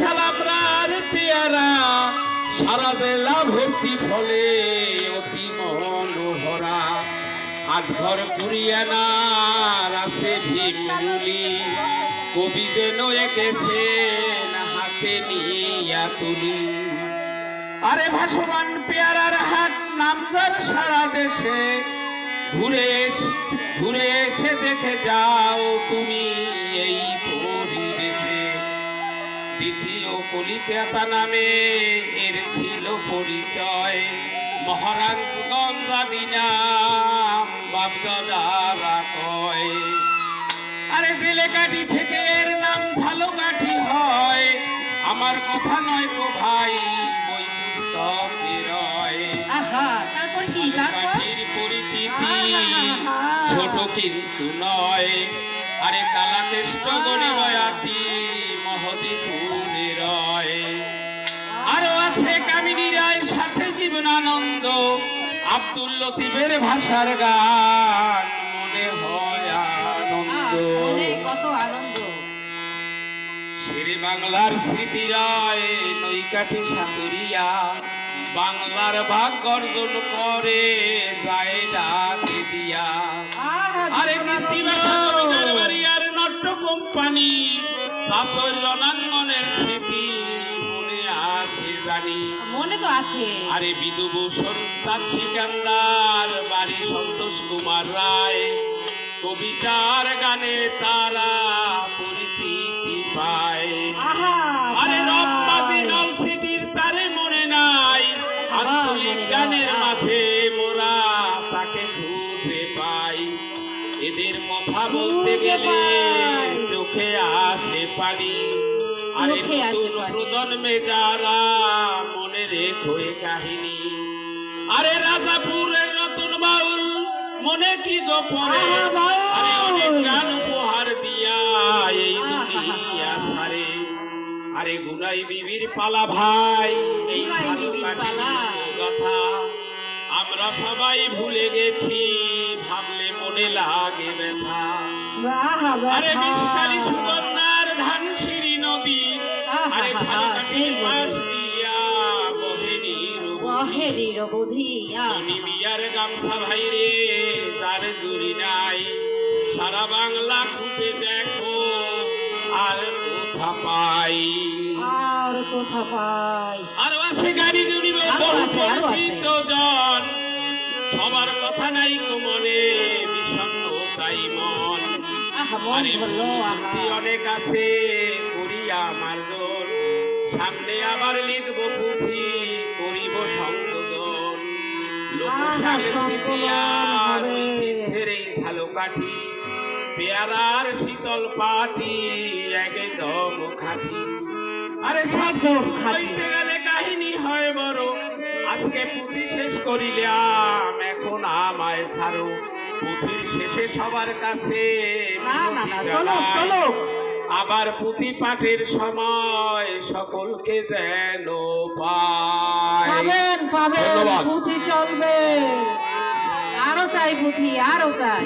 ঢালা প্রাণ পেয়ারা, সারা জেলা ভর্তি ফলে অতি মনোহরা। আট ঘর কুড়িয়ানার আছে ভীমরুলি কবি যেন এঁকেছেন হাতে নিয়া তুলি। আরে ভাসমান পেয়ারার হাট নামজার সারা দেশে। ঘুরে ঘুরে এসে দেখে যাও তুমি। কলিকাতা নামে এর ছিল পরিচয়। মহারাজগঞ্জ আদিনা বাপদাদারা কয় আরে জেলেকাঠি থেকে এর নাম ঝালকাঠি হয়, আমার কথা নয় তো ভাই, বই পুস্তকে রয় আহা, তারপর কি? তারপর কিন্তু নয়। আরে কালাকেষ্ট গণিবয়াতি মহদীপুরে রয় আরও আছে কামিনী রায় সাথে জীবনানন্দ। আব্দুল লতিফের ভাষার গান মনে হয় আনন্দ। কত আনন্দ। শেরে বাংলার স্মৃতি রায় নৈকাঠি সাতুরিয়া বাংলার ভাগ গর্জন করে যায় শাসর স্মৃতি মনে আছে জানি। মনে তো আছে। আরে বিদুভূষণ চাঁদ সিকান্দার বাড়ি সন্তোষ কুমার রায়। কবিতার গানে তারা পরিচিতি পায়। আরে রববাজি নল সিটির তারে মনে নাই। আঞ্চলিক গানের মাঝে মোরা তাকে খুঁজে পাই। এদের কথা বলতে গেলে পানি আরে নতুন। প্রজন্মে যারা মনে রেখো কাহিনী আরে রাজাপুরের নতুন বাউল মনে কি গো পড়ে আহা, বাউল। আরে অনেক গান উপহার দিয়া এই দুনিয়া সারে আরে গুনাই বিবির পালা ভাই এই ভালো। কথা আমরা সবাই ভুলে গেছি ভাবলে মনে লাগে ব্যথা আরে ব্যথা। বিষকালী আহা। মনি বিয়ার গামছা ভাইরে যার জুড়ি নাই সারা বাংলা খুঁজে দেখো আর কোথা পাই? আর কোথা পাই? আরও আছে গাড়ি বহু। পরিচিত জন। সবার কথা নাই কো মনে বিষণ্ণ তাই মন। অনেক আছে সামনে আবার লিখব পুঁথি করিব সংযোজন। আর ঐতিহ্যের এই ঝালকাঠি পেয়ারার শীতল পাটি একদম খাঁটি। আরে একদম হইতে গেলে কাহিনী হয় বড়। আজকে পুঁথি শেষ করিলাম এখন আমায় ছাড়ো। পুঁথির শেষে সবার কাছে না না চলো চলো। আবার পুঁথি পাঠের সময় সকলকে যেন পাবেন পাবেন পুঁথি চলবে। আরও চাই পুঁথি আরও চাই।